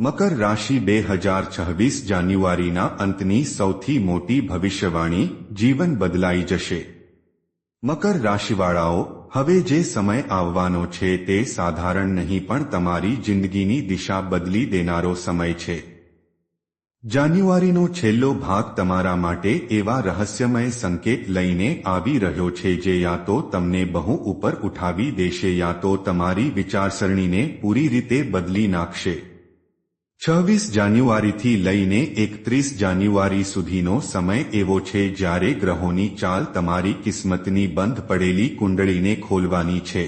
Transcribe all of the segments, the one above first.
મકર રાશિ બે હજાર છવ્વીસ જાન્યુઆરીના અંતની સૌથી મોટી ભવિષ્યવાણી જીવન બદલાઈ જશે. મકર રાશિવાળાઓ, હવે જે સમય આવવાનો છે તે સાધારણ નહીં પણ તમારી જિંદગીની દિશા બદલી દેનારો સમય છે. જાન્યુઆરીનો છેલ્લો ભાગ તમારા માટે એવા રહસ્યમય સંકેત લઈને આવી રહ્યો છે જે યા તો તમને બહુ ઉપર ઉઠાવી દેશે યા તો તમારી વિચારસરણીને પૂરી રીતે બદલી નાખશે. છવ્વીસ જાન્યુઆરીથી લઈને એકત્રીસ જાન્યુઆરી સુધીનો સમય એવો છે જ્યારે ગ્રહોની ચાલ તમારી કિસ્મતની બંધ પડેલી કુંડળીને ખોલવાની છે.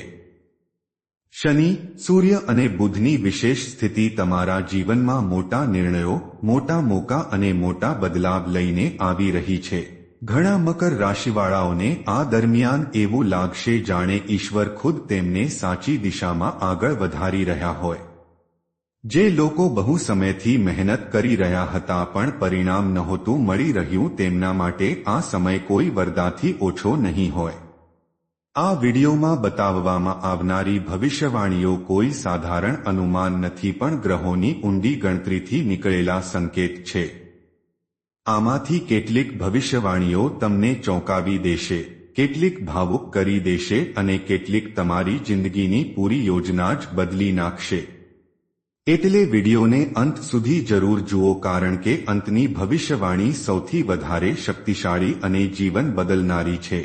શનિ, સૂર્ય અને બુધની વિશેષ સ્થિતિ તમારા જીવનમાં મોટા નિર્ણયો, મોટા મોકા અને મોટા બદલાવ લઈને આવી રહી છે. ઘણા મકર રાશિવાળાઓને આ દરમિયાન એવું લાગશે જાણે ઈશ્વર ખુદ તેમને સાચી દિશામાં આગળ વધારી રહ્યા હોય. જે લોકો બહુ સમયથી મહેનત કરી રહ્યા હતા પણ પરિણામ નહોતું મળી રહ્યું તેમના માટે આ સમય કોઈ વરદાથી ઓછો નહીં હોય. આ વિડીયોમાં બતાવવામાં આવનારી ભવિષ્યવાણીઓ કોઈ સાધારણ અનુમાન નથી પણ ગ્રહોની ઊંડી ગણતરીથી નીકળેલા સંકેત છે. આમાંથી કેટલીક ભવિષ્યવાણીઓ તમને ચોંકાવી દેશે, કેટલીક ભાવુક કરી દેશે અને કેટલીક તમારી જિંદગીની પૂરી યોજના જ બદલી નાખશે. એટલે વિડીયોને અંત સુધી જરૂર જુઓ કારણ કે અંતની ભવિષ્યવાણી સૌથી વધારે શક્તિશાળી અને જીવન બદલનારી છે.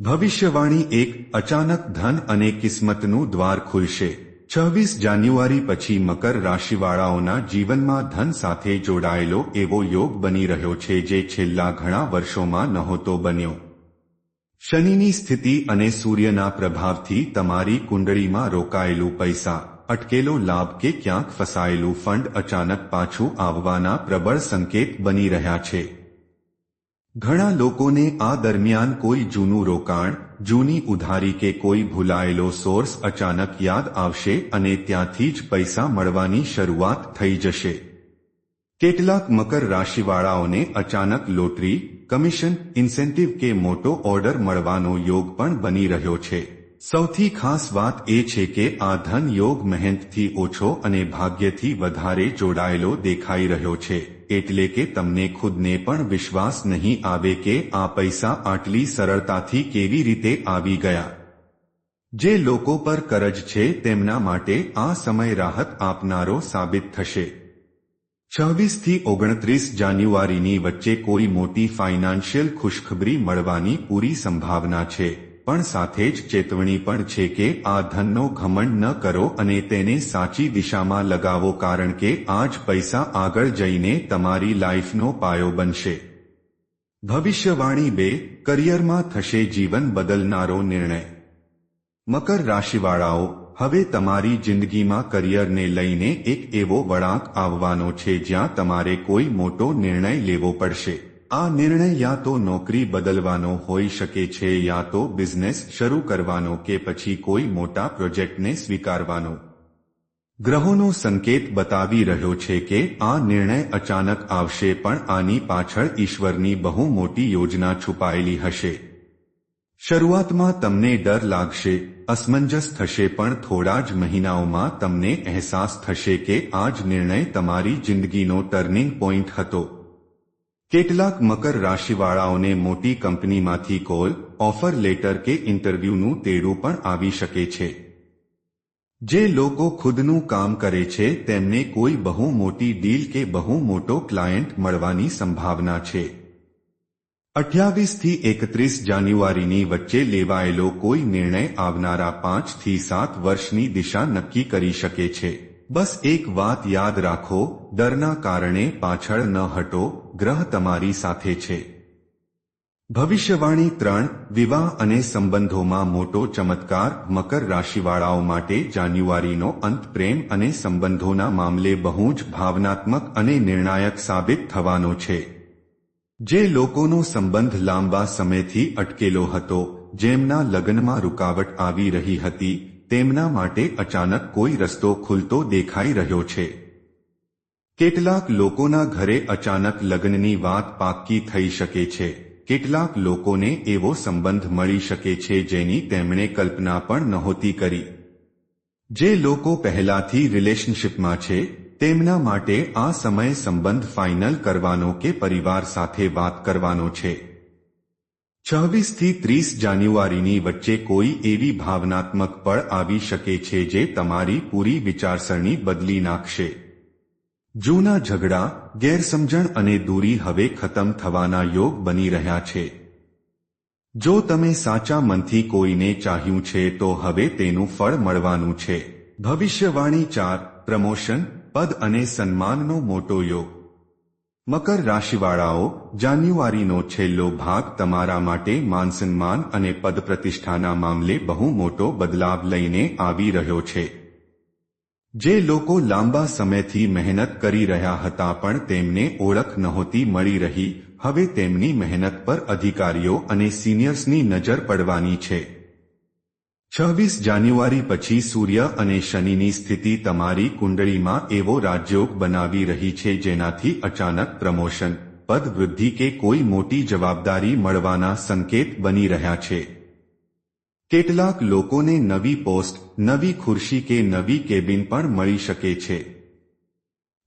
ભવિષ્યવાણી એક અચાનક ધન અને કિસ્મતનું દ્વાર ખુલશે. છવ્વીસ જાન્યુઆરી પછી મકર રાશિવાળાઓના જીવનમાં ધન સાથે જોડાયેલો એવો યોગ બની રહ્યો છે જે છેલ્લા ઘણા વર્ષોમાં નહોતો બન્યો. શનિની સ્થિતિ અને સૂર્યના પ્રભાવથી તમારી કુંડળીમાં રોકાયેલું પૈસા. અટકેલો લાભ કે ક્યાંક ફસાયેલું ફંડ અચાનક પાછું આવવાના પ્રબળ સંકેત બની રહ્યા છે. ઘણા લોકોને આ દરમિયાન કોઈ જૂનું રોકાણ, જૂની ઉધારી કે કોઈ ભૂલાયેલો સોર્સ અચાનક યાદ આવશે અને ત્યાંથી જ પૈસા મળવાની શરૂઆત થઈ જશે. કેટલાક મકર રાશિવાળાઓને અચાનક લોટરી, કમિશન, ઇન્સેન્ટિવ કે મોટો ઓર્ડર મળવાનો યોગ પણ બની રહ્યો છે. સૌથી ખાસ વાત એ છે કે આ ધન યોગ મહેનતથી ઓછો અને ભાગ્યથી વધારે જોડાયેલો દેખાઈ રહ્યો છે. એટલે કે તમને ખુદને પણ વિશ્વાસ નહીં આવે કે આ પૈસા આટલી સરળતાથી કેવી રીતે આવી ગયા. જે લોકો પર કરજ છે તેમના માટે આ સમય રાહત આપનારો સાબિત થશે. છવ્વીસથી ઓગણત્રીસ જાન્યુઆરીની વચ્ચે કોઈ મોટી ફાઇનાન્શિયલ ખુશખબરી મળવાની પૂરી સંભાવના છે. પણ સાથે જ ચેતવણી પણ છે કે આ ધનનો ઘમંડ ન કરો અને તેને સાચી દિશામાં લગાવો કારણ કે આ જ પૈસા આગળ જઈને તમારી લાઈફનો પાયો બનશે. ભવિષ્યવાણી બે, કરિયરમાં થશે જીવન બદલનારો નિર્ણય. મકર રાશિવાળાઓ, હવે તમારી જિંદગીમાં કરિયરને લઈને એક એવો વળાંક આવવાનો છે જ્યાં તમારે કોઈ મોટો નિર્ણય લેવો પડશે. આ નિર્ણય યા તો નોકરી બદલવાનો હોઈ શકે છે યા તો બિઝનેસ શરૂ કરવાનો કે પછી કોઈ મોટા પ્રોજેક્ટને સ્વીકારવાનો. ગ્રહોનો સંકેત બતાવી રહ્યો છે કે આ નિર્ણય અચાનક આવશે પણ આની પાછળ ઈશ્વરની બહુ મોટી યોજના છુપાયેલી હશે. શરૂઆતમાં તમને ડર લાગશે, અસમંજસ થશે પણ થોડા જ મહિનાઓમાં તમને અહેસાસ થશે કે આ જ નિર્ણય તમારી જિંદગીનો ટર્નિંગ પોઈન્ટ હતો. કેટલાક મકર રાશિવાળાઓને મોટી કંપનીમાંથી કોલ, ઓફર લેટર કે ઇન્ટરવ્યૂનું તેડું પણ આવી શકે છે. જે લોકો ખુદનું કામ કરે છે, તેમને કોઈ બહુ મોટી ડીલ કે બહુ મોટો ક્લાયન્ટ મળવાની સંભાવના છે. અઠ્યાવીસથી એકત્રીસ જાન્યુઆરીની વચ્ચે લેવાયેલો કોઈ નિર્ણય આવનારા પાંચથી સાત વર્ષની દિશા નક્કી કરી શકે છે. બસ એક વાત યાદ રાખો, ડરના કારણે પાછળ ન હટો, ગ્રહ તમારી સાથે છે. ભવિષ્યવાણી ત્રણ, વિવાહ અને સંબંધોમાં મોટો ચમત્કાર, મકર રાશિવાળાઓ માટે જાન્યુઆરીનો અંત પ્રેમ અને સંબંધોના મામલે બહુ જ ભાવનાત્મક અને નિર્ણાયક સાબિત થવાનો છે. જે લોકોનો સંબંધ લાંબા સમયથી અટકેલો હતો, જેમના લગ્નમાં રૂકાવટ આવી રહી હતી તેમના માટે અચાનક કોઈ રસ્તો ખુલતો દેખાઈ રહ્યો છે. કેટલાક લોકોના ઘરે અચાનક લગ્નની વાત પાક્કી થઈ શકે છે. કેટલાક લોકોને એવો સંબંધ મળી શકે છે જેની તેમણે કલ્પના પણ નહોતી કરી. જે લોકો પહેલાથી રિલેશનશિપમાં છે, તેમના માટે આ સમય સંબંધ ફાઇનલ કરવાનો કે પરિવાર સાથે વાત કરવાનો છે. છવ્વીસથી ત્રીસ જાન્યુઆરીની વચ્ચે કોઈ એવી ભાવનાત્મક પળ આવી શકે છે જે તમારી પૂરી વિચારસરણી બદલી નાખશે. જૂના ઝઘડા, ગેરસમજણ અને દૂરી હવે ખતમ થવાના યોગ બની રહ્યા છે. જો તમે સાચા મનથી કોઈને ચાહ્યું છે તો હવે તેનું ફળ મળવાનું છે. ભવિષ્યવાણી ચાર, પ્રમોશન, પદ અને સન્માનનો મોટો યોગ. મકર રાશિવાળાઓ, જાન્યુઆરીનો છેલ્લો ભાગ તમારા માટે માનસન્માન અને પદ પ્રતિષ્ઠાના મામલે બહુ મોટો બદલાવ લઈને આવી રહ્યો છે. જે લોકો લાંબા સમયથી મહેનત કરી રહ્યા હતા પણ તેમને ઓળખ નહોતી મળી રહી, હવે તેમની મહેનત પર અધિકારીઓ અને સિનિયર્સની નજર પડવાની છે. છવ્વીસ જાન્યુઆરી પછી સૂર્ય અને શનિની સ્થિતિ તમારી કુંડળીમાં એવો રાજયોગ બનાવી રહી છે જેનાથી અચાનક પ્રમોશન, પદ વૃદ્ધિ કે કોઈ મોટી જવાબદારી મળવાના સંકેત બની રહ્યા છે. કેટલાક લોકોને નવી પોસ્ટ, નવી ખુરશી કે નવી કેબિન પણ મળી શકે છે.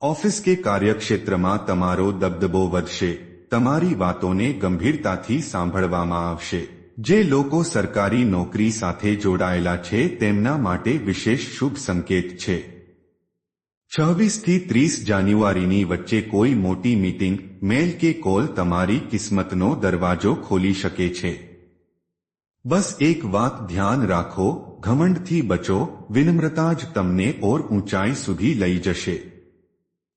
ઓફિસ કે કાર્યક્ષેત્રમાં તમારો દબદબો વધશે, તમારી વાતોને ગંભીરતાથી સાંભળવામાં આવશે. જે લોકો સરકારી નોકરી સાથે જોડાયેલા છે, તેમના માટે વિશેષ શુભ સંકેત છે. છવ્વીસથી ત્રીસ જાન્યુઆરીની વચ્ચે કોઈ મોટી મીટિંગ, મેલ કે કોલ તમારી કિસ્મતનો દરવાજો ખોલી શકે છે. બસ એક વાત ધ્યાન રાખો, ઘમંડથી બચો, વિનમ્રતા જ તમને ઓર ઊંચાઈ સુધી લઈ જશે.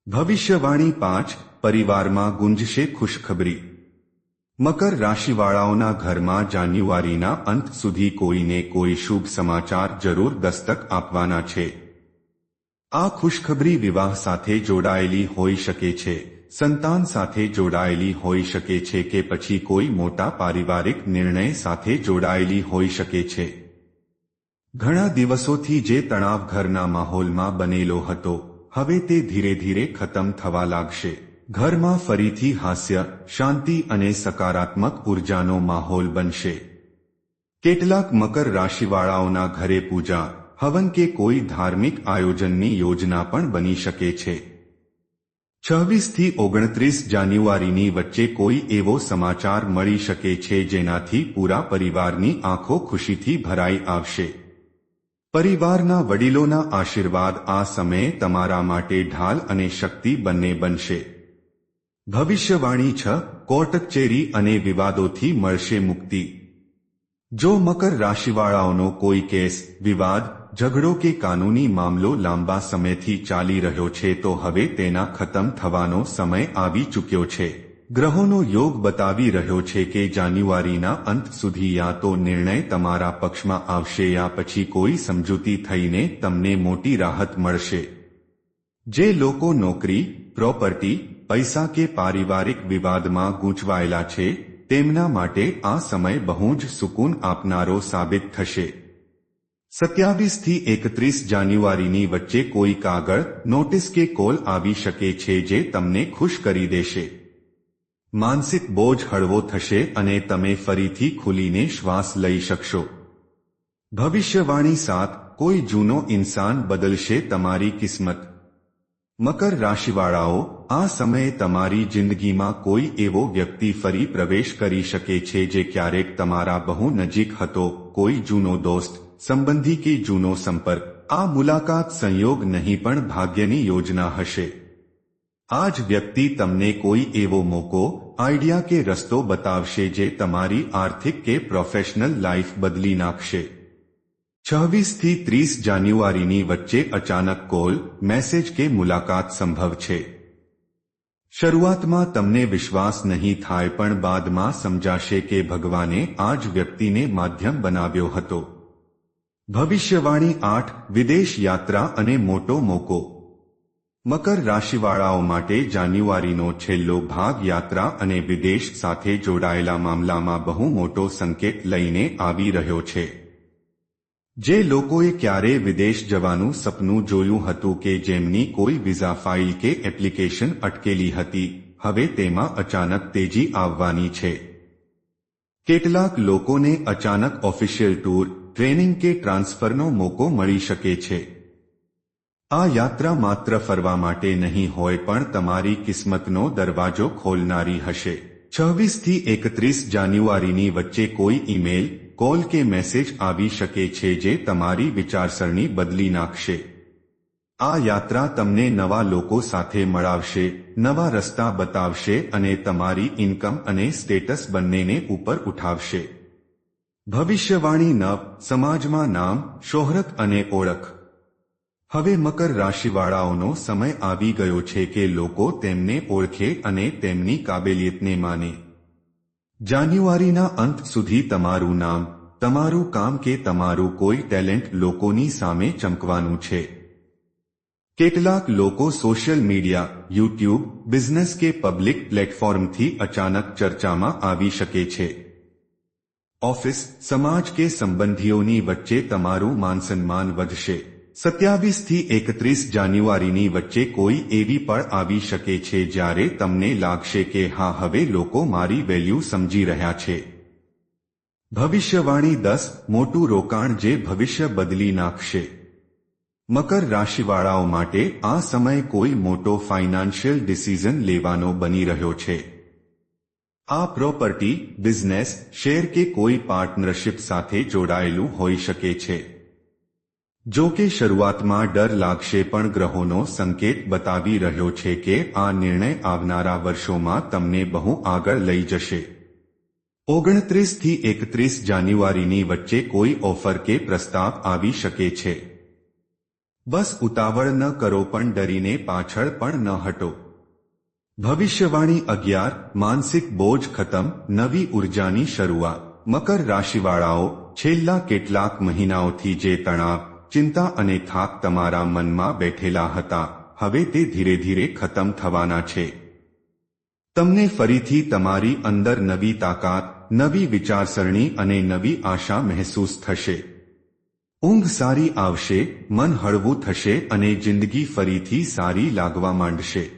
ભવિષ્યવાણી પાંચ, પરિવારમાં ગુંજશે ખુશખબરી. મકર રાશિવાળાઓના ઘરમાં જાન્યુઆરીના અંત સુધી કોઈને કોઈ શુભ સમાચાર જરૂર દસ્તક આપવાના છે. આ ખુશખબરી વિવાહ સાથે જોડાયેલી હોઈ શકે છે. સંતાન સાથે જોડાયેલી હોઈ શકે છે કે પછી કોઈ મોટા પારિવારિક નિર્ણય સાથે જોડાયેલી હોઈ શકે છે. ઘણા દિવસોથી જે તણાવ ઘરના માહોલમાં બનેલો હતો, હવે તે ધીરે ધીરે ખતમ થવા લાગશે. ઘરમાં ફરીથી હાસ્ય, શાંતિ અને સકારાત્મક ઉર્જાનો માહોલ બનશે. કેટલાક મકર રાશિવાળાઓના ઘરે પૂજા, હવન કે કોઈ ધાર્મિક આયોજનની યોજના પણ બની શકે છે. છવ્વીસથી ઓગણત્રીસ જાન્યુઆરીની વચ્ચે કોઈ એવો સમાચાર મળી શકે છે જેનાથી પૂરા પરિવારની આંખો ખુશીથી ભરાઈ આવશે. પરિવારના વડીલોના આશીર્વાદ આ સમયે તમારા માટે ઢાલ અને શક્તિ બંને બનશે. ભવિષ્યવાણી છ, કોર્ટ કચેરી અને વિવાદોથી મળશે મુક્તિ. જો મકર રાશિવાળાઓનો કોઈ કેસ, વિવાદ, ઝઘડો કે કાનૂની મામલો લાંબા સમયથી ચાલી રહ્યો છે તો હવે તેના ખતમ થવાનો સમય આવી ચૂક્યો છે. ગ્રહોનો યોગ બતાવી રહ્યો છે કે જાન્યુઆરીના અંત સુધી યા તો નિર્ણય તમારા પક્ષમાં આવશે યા પછી કોઈ સમજૂતી થઈને તમને મોટી રાહત મળશે. જે લોકો નોકરી, પ્રોપર્ટી પૈસા કે પારિવારિક વિવાદમાં ગૂંચવાયેલા છે, તેમના માટે આ સમય બહુ જ સુકૂન આપનારો સાબિત થશે. સત્યાવીસથી એકત્રીસ જાન્યુઆરીની વચ્ચે કોઈ કાગળ, નોટિસ કે કોલ આવી શકે છે જે તમને ખુશ કરી દેશે. માનસિક બોજ હળવો થશે અને તમે ફરીથી ખુલીને શ્વાસ લઈ શકશો. ભવિષ્યવાણી સાત કોઈ જૂનો ઇન્સાન બદલશે તમારી કિસ્મત. મકર રાશિવાળાઓ, આ સમયે તમારી જિંદગીમાં કોઈ એવો વ્યક્તિ ફરી પ્રવેશ કરી શકે છે જે ક્યારેક તમારા બહુ નજીક હતો, કોઈ જૂનો દોસ્ત, સંબંધી કે જૂનો સંપર્ક, આ મુલાકાત સંયોગ નહીં પણ ભાગ્યની યોજના હશે. આ જ વ્યક્તિ તમને કોઈ એવો મોકો, આઈડિયા કે રસ્તો બતાવશે જે તમારી આર્થિક કે પ્રોફેશનલ લાઈફ બદલી નાખશે. છવ્વીસથી ત્રીસ જાન્યુઆરીની વચ્ચે અચાનક કોલ, મેસેજ કે મુલાકાત સંભવ છે. શરૂઆતમાં તમને વિશ્વાસ નહીં થાય પણ બાદમાં સમજાશે કે ભગવાને આ જ વ્યક્તિને માધ્યમ બનાવ્યો હતો. ભવિષ્યવાણી આઠ, વિદેશ યાત્રા અને મોટો મોકો. મકર રાશિવાળાઓ માટે જાન્યુઆરીનો છેલ્લો ભાગ યાત્રા અને વિદેશ સાથે જોડાયેલા મામલામાં બહુ મોટો સંકેત લઈને આવી રહ્યો છે. જે લોકોએ ક્યારે વિદેશ જવાનું સપનું જોયું હતું કે જેમની કોઈ વિઝા ફાઇલ કે એપ્લિકેશન અટકેલી હતી, હવે તેમાં અચાનક તેજી આવવાની છે. કેટલાક લોકોને અચાનક ઓફિશિયલ ટૂર, ટ્રેનિંગ કે ટ્રાન્સફરનો મોકો મળી શકે છે. આ યાત્રા માત્ર ફરવા માટે નહીં હોય પણ તમારી કિસ્મતનો દરવાજો ખોલનારી હશે. છવ્વીસથી એકત્રીસ જાન્યુઆરીની વચ્ચે કોઈ ઈમેલ કોલ કે મેસેજ આવી શકે છે જે તમારી વિચારસરણી બદલી નાખશે. આ યાત્રા તમને નવા લોકો સાથે મળાવશે, નવા રસ્તા બતાવશે અને તમારી ઇન્કમ અને સ્ટેટસ બંનેને ઉપર ઉઠાવશે. ભવિષ્યવાણી નવ સમાજમાં નામ, શોહરત અને ઓળખ. હવે મકર રાશિવાળાઓનો સમય આવી ગયો છે કે લોકો તેમને ઓળખે અને તેમની કાબેલિયતને માને. જાન્યુઆરીના અંત સુધી તમારું નામ તમારું કામ કે તમારું કોઈ ટેલેન્ટ લોકોની સામે ચમકવાનું છે કેટલાક લોકો સોશિયલ મીડિયા યુટ્યુબ બિઝનેસ કે પબ્લિક પ્લેટફોર્મથી અચાનક ચર્ચામાં આવી શકે છે ઓફિસ સમાજ કે સંબંધીઓની વચ્ચે તમારું માનસન્માન વધશે સત્યાવીસથી એકત્રીસ જાન્યુઆરીની વચ્ચે કોઈ એવી પળ આવી શકે છે જ્યારે તમને લાગશે કે હા, હવે લોકો મારી વેલ્યુ સમજી રહ્યા છે. ભવિષ્યવાણી દસ, મોટું રોકાણ જે ભવિષ્ય બદલી નાખશે. મકર રાશિવાળાઓ માટે આ સમય કોઈ મોટો ફાઇનાન્શિયલ ડિસિઝન લેવાનો બની રહ્યો છે. આ પ્રોપર્ટી, બિઝનેસ, શેર કે કોઈ પાર્ટનરશિપ સાથે જોડાયેલું હોઈ શકે છે. જો કે શરૂઆતમાં ડર લાગશે પણ ગ્રહોનો સંકેત બતાવી રહ્યો છે કે આ નિર્ણય આવનારા વર્ષોમાં તમને બહુ આગળ લઈ જશે. ઓગણત્રીસથી એકત્રીસ જાન્યુઆરીની વચ્ચે કોઈ ઓફર કે પ્રસ્તાવ આવી શકે છે. બસ ઉતાવળ ન કરો પણ ડરીને પાછળ પણ ન હટો. ભવિષ્યવાણી અગિયાર, માનસિક બોજ ખતમ, નવી ઉર્જાની શરૂઆત, મકર રાશિવાળાઓ, છેલ્લા કેટલાક મહિનાઓથી જે તણાવ ચિંતા અને થાક તમારા મનમાં બેઠેલા હતા. હવે તે ધીરે ધીરે ખતમ થવાના છે. તમને ફરીથી તમારી અંદર નવી તાકાત, નવી વિચારસરણી અને નવી આશા મહેસૂસ થશે. ઊંઘ સારી આવશે, મન હળવું થશે અને જિંદગી ફરીથી સારી લાગવા માંડશે.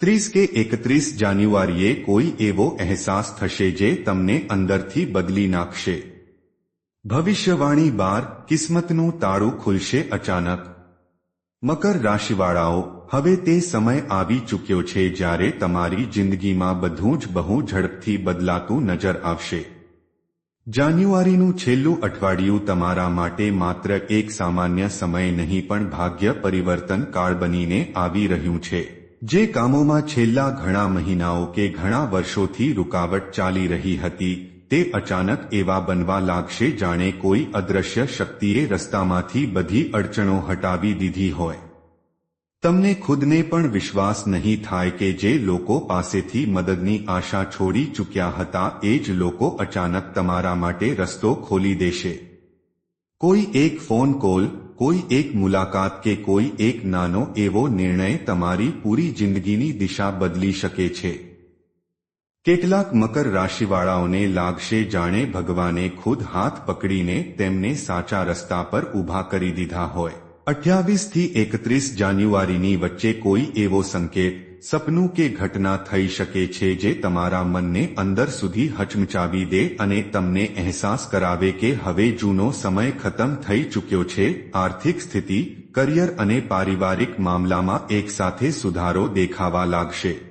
ત્રીસ કે એકત્રીસ જાન્યુઆરીએ કોઈ એવો અહેસાસ થશે જે તમને અંદરથી બદલી નાખશે. ભવિષ્યવાણી બાર કિસ્મતનું તાળું ખુલશે અચાનક. મકર રાશિવાળાઓ, હવે તે સમય આવી ચૂક્યો છે જ્યારે તમારી જિંદગીમાં બધું જ બહુ ઝડપથી બદલાતું નજર આવશે. જાન્યુઆરીનું છેલ્લું અઠવાડિયું તમારા માટે માત્ર એક સામાન્ય સમય નહીં પણ ભાગ્ય પરિવર્તન કાળ બનીને આવી રહ્યું છે. જે કામોમાં છેલ્લા ઘણા મહિનાઓ કે ઘણા વર્ષોથી રૂકાવટ ચાલી રહી હતી તે અચાનક એવા બનવા લાગશે જાણે કોઈ અદ્રશ્ય શક્તિએ રસ્તામાંથી બધી અડચણો હટાવી દીધી હોય. તમને ખુદને પણ વિશ્વાસ નહીં થાય કે જે લોકો પાસેથી મદદની આશા છોડી ચૂક્યા હતા, એ જ લોકો અચાનક તમારા માટે રસ્તો ખોલી દેશે. કોઈ એક ફોન કોલ, કોઈ એક મુલાકાત કે કોઈ એક નાનો એવો નિર્ણય તમારી પૂરી જિંદગીની દિશા બદલી શકે છે. કેટલાક મકર રાશિવાળાઓને લાગશે જાણે ભગવાને ખુદ હાથ પકડીને તેમને સાચા રસ્તા પર ઊભા કરી દીધા હોય. અઠ્યાવીસથી એકત્રીસ જાન્યુઆરીની વચ્ચે કોઈ એવો સંકેત, સપનું કે ઘટના થઈ શકે છે જે તમારા મનને અંદર સુધી હચમચાવી દે અને તમને અહેસાસ કરાવે કે હવે જૂનો સમય ખતમ થઈ ચૂક્યો છે, આર્થિક સ્થિતિ, કરિયર અને પારિવારિક મામલામાં એકસાથે સુધારો દેખાવા લાગશે.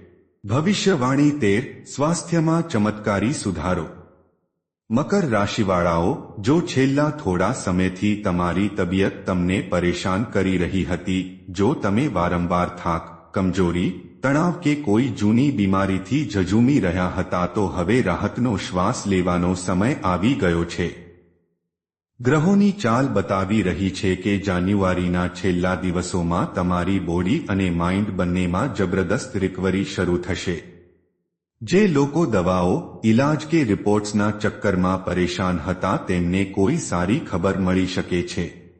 ભવિષ્યવાણી તેર સ્વાસ્થ્યમાં ચમત્કારી સુધારો. મકર રાશિવાળાઓ, જો છેલ્લા થોડા સમયથી તમારી તબિયત તમને પરેશાન કરી રહી હતી, જો તમે વારંવાર થાક, કમજોરી, તણાવ કે કોઈ જૂની બીમારીથી ઝઝૂમી રહ્યા હતા, તો હવે રાહતનો શ્વાસ લેવાનો સમય આવી ગયો છે. ગ્રહોની ચાલ બતાવી રહી છે કે જાન્યુઆરીના છેલ્લા દિવસોમાં તમારી બોડી અને માઇન્ડ બંનેમાં જબરદસ્ત રિકવરી શરૂ થશે. જે લોકો દવાઓ ઇલાજ કે રિપોર્ટ્સના ચક્કરમાં પરેશાન હતા તેમને કોઈ સારી ખબર મળી શકે છે.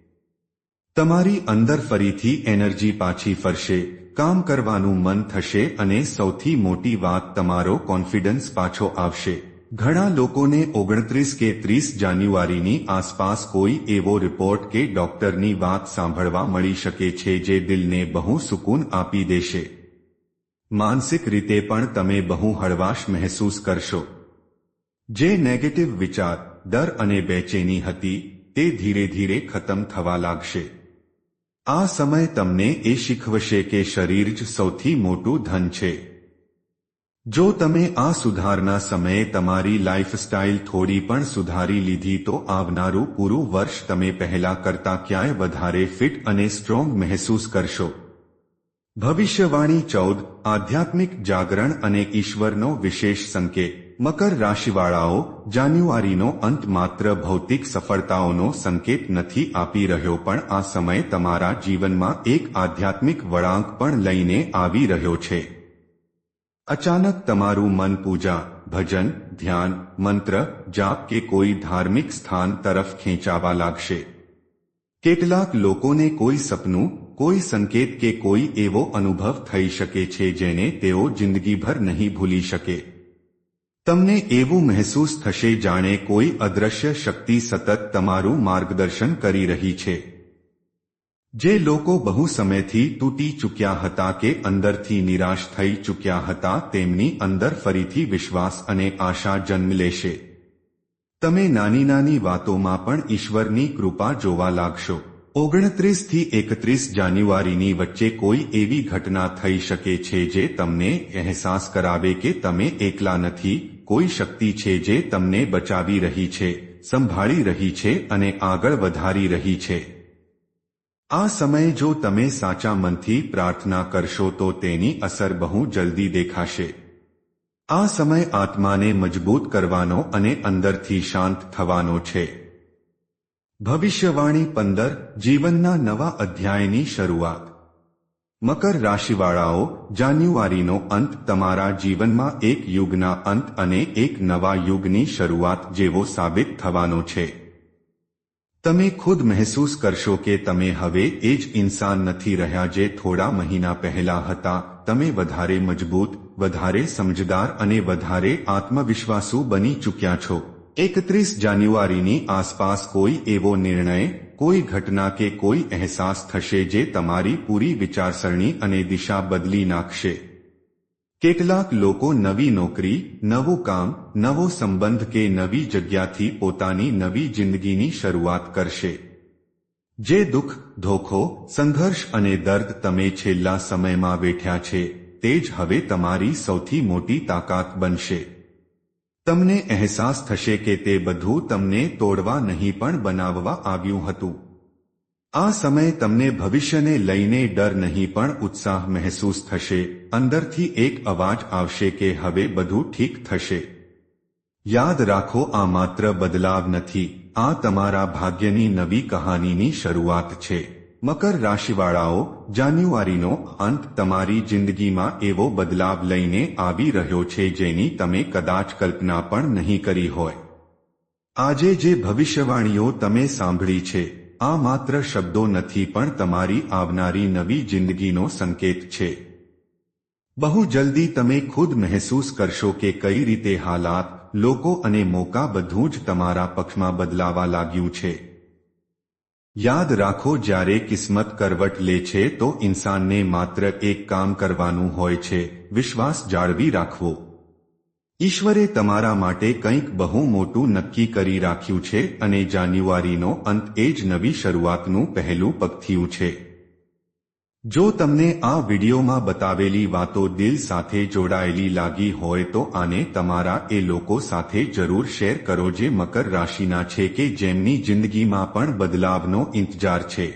તમારી અંદર ફરીથી એનર્જી પાછી ફરશે, કામ કરવાનું મન થશે અને સૌથી મોટી વાત તમારો કોન્ફિડન્સ પાછો આવશે. ઘણા લોકોને ઓગણત્રીસ કે ત્રીસ જાન્યુઆરીની આસપાસ કોઈ એવો રિપોર્ટ કે ડોક્ટરની વાત સાંભળવા મળી શકે છે જે દિલને બહુ સુકૂન આપી દેશે. માનસિક રીતે પણ તમે બહુ હળવાશ મહેસૂસ કરશો. જે નેગેટિવ વિચાર, ડર અને બેચેની હતી, તે ધીરે ધીરે ખતમ થવા લાગશે. આ સમય તમને એ શીખવશે કે શરીર જ સૌથી મોટું ધન છે. જો તમે આ સુધારના સમયે તમારી લાઇફસ્ટાઇલ થોડી પણ સુધારી લીધી તો આવનારું પૂરું વર્ષ તમે પહેલા કરતા ક્યાંય વધારે ફિટ અને સ્ટ્રોંગ મહેસૂસ કરશો. ભવિષ્યવાણી ચૌદ, આધ્યાત્મિક જાગરણ અને ઈશ્વરનો વિશેષ સંકેત. મકર રાશિવાળાઓ, જાન્યુઆરીનો અંત માત્ર ભૌતિક સફળતાઓનો સંકેત નથી આપી રહ્યો પણ આ સમય તમારા જીવનમાં એક આધ્યાત્મિક વળાંક પણ લઈને આવી રહ્યો છે. અચાનક તમારું મન પૂજા ભજન ધ્યાન મંત્ર જાપ કે કોઈ ધાર્મિક સ્થાન તરફ ખેંચાવા લાગશે કેટલાક લોકોને કોઈ સપનું કોઈ સંકેત કે કોઈ એવો અનુભવ થઈ શકે છે જેને તેઓ જિંદગીભર નહીં ભૂલી શકે તમને એવું મહેસૂસ થશે જાણે કોઈ અદ્રશ્ય શક્તિ સતત તમારું માર્ગદર્શન કરી રહી છે જે લોકો બહુ સમયથી તૂટી ચૂક્યા હતા કે અંદરથી નિરાશ થઈ ચૂક્યા હતા, તેમની અંદર ફરીથી વિશ્વાસ અને આશા જન્મ લેશે. તમે નાની નાની વાતોમાં પણ ઈશ્વરની કૃપા જોવા લાગશો. ઓગણત્રીસથી એકત્રીસ જાન્યુઆરીની વચ્ચે કોઈ એવી ઘટના થઈ શકે છે જે તમને અહેસાસ કરાવે કે તમે એકલા નથી, કોઈ શક્તિ છે જે તમને બચાવી રહી છે, સંભાળી રહી છે અને આગળ વધારી રહી છે. આ સમયે જો તમે સાચા મનથી પ્રાર્થના કરશો તો તેની અસર બહુ જલ્દી દેખાશે. આ સમય આત્માને મજબૂત કરવાનો અને અંદરથી શાંત થવાનો છે. ભવિષ્યવાણી પંદર, જીવનના નવા અધ્યાયની શરૂઆત. મકર રાશિવાળાઓ, જાન્યુઆરીનો અંત તમારા જીવનમાં એક યુગના અંત અને એક નવા યુગની શરૂઆત જેવો સાબિત થવાનો છે. તમે ખુદ મહેસૂસ કરશો કે તમે હવે એ જ ઇન્સાન નથી રહ્યા જે થોડા મહિના પહેલા હતા. તમે વધારે મજબૂત, વધારે સમજદાર અને વધારે આત્મવિશ્વાસુ બની ચૂક્યા છો. એકત્રીસ જાન્યુઆરીની આસપાસ કોઈ એવો નિર્ણય, કોઈ ઘટના કે કોઈ અહેસાસ થશે જે તમારી પૂરી વિચારસરણી અને દિશા બદલી નાખશે. કેટલાક લોકો નવી નોકરી, નવું કામ, નવો સંબંધ કે નવી જગ્યાથી પોતાની નવી જિંદગીની શરૂઆત કરશે. જે દુઃખ, ધોખો, સંઘર્ષ અને દર્દ તમે છેલ્લા સમયમાં વેઠ્યા છે, તે જ હવે તમારી સૌથી મોટી તાકાત બનશે. તમને અહેસાસ થશે કે તે બધું તમને તોડવા નહીં પણ બનાવવા આવ્યું હતું. આ સમય તમને ભવિષ્યને લઈને ડર નહીં, પણ ઉત્સાહ મહેસૂસ થશે. અંદરથી એક અવાજ આવશે કે હવે બધું ઠીક થશે. યાદ રાખો, આ માત્ર બદલાવ નથી. આ તમારા ભાગ્યની નવી કહાનીની શરૂઆત છે. મકર રાશિવાળાઓ, જાન્યુઆરીનો અંત તમારી જિંદગીમાં એવો બદલાવ લઈને આવી રહ્યો છે જેની તમે કદાચ કલ્પના પણ નહીં કરી હોય. આજે જે ભવિષ્યવાણીઓ તમે સાંભળી છે આ માત્ર શબ્દો નથી, પણ તમારી આવનારી નવી જિંદગીનો સંકેત છે. બહુ જલ્દી તમે ખુદ મહેસૂસ કરશો કે કઈ રીતે હાલાત, લોકો અને મોકા બધું જ તમારા પક્ષમાં બદલાવા લાગ્યું છે. યાદ રાખો, જ્યારે કિસ્મત કરવટ લે છે, તો ઇન્સાનને માત્ર એક કામ કરવાનું હોય છે, વિશ્વાસ જાળવી રાખવો. ઈશ્વરે તમારા માટે કંઈક બહુ મોટું નક્કી કરી રાખ્યું છે અને જાન્યુઆરીનો અંત એ જ નવી શરૂઆતનું પહેલું પગથિયું છે. જો તમને આ વિડીયોમાં બતાવેલી વાતો દિલ સાથે જોડાયેલી લાગી હોય તો આને તમારા એ લોકો સાથે જરૂર શેર કરો જે મકર રાશિના છે કે જેમની જિંદગીમાં પણ બદલાવનો ઇંતજાર છે.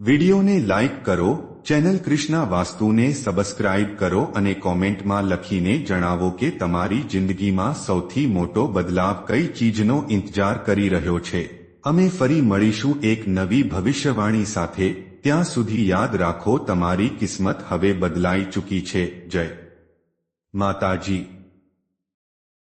વિડીયોને લાઇક કરો ચેનલ કૃષ્ણા વાસ્તુને સબસ્ક્રાઇબ કરો અને કોમેન્ટમાં લખીને જણાવો કે તમારી જિંદગીમાં સૌથી મોટો બદલાવ કઈ ચીજનો ઇંતજાર કરી રહ્યો છે. અમે ફરી મળીશું એક નવી ભવિષ્યવાણી સાથે. ત્યાં સુધી યાદ રાખો, તમારી કિસ્મત હવે બદલાઈ ચૂકી છે. જય. માતાજી.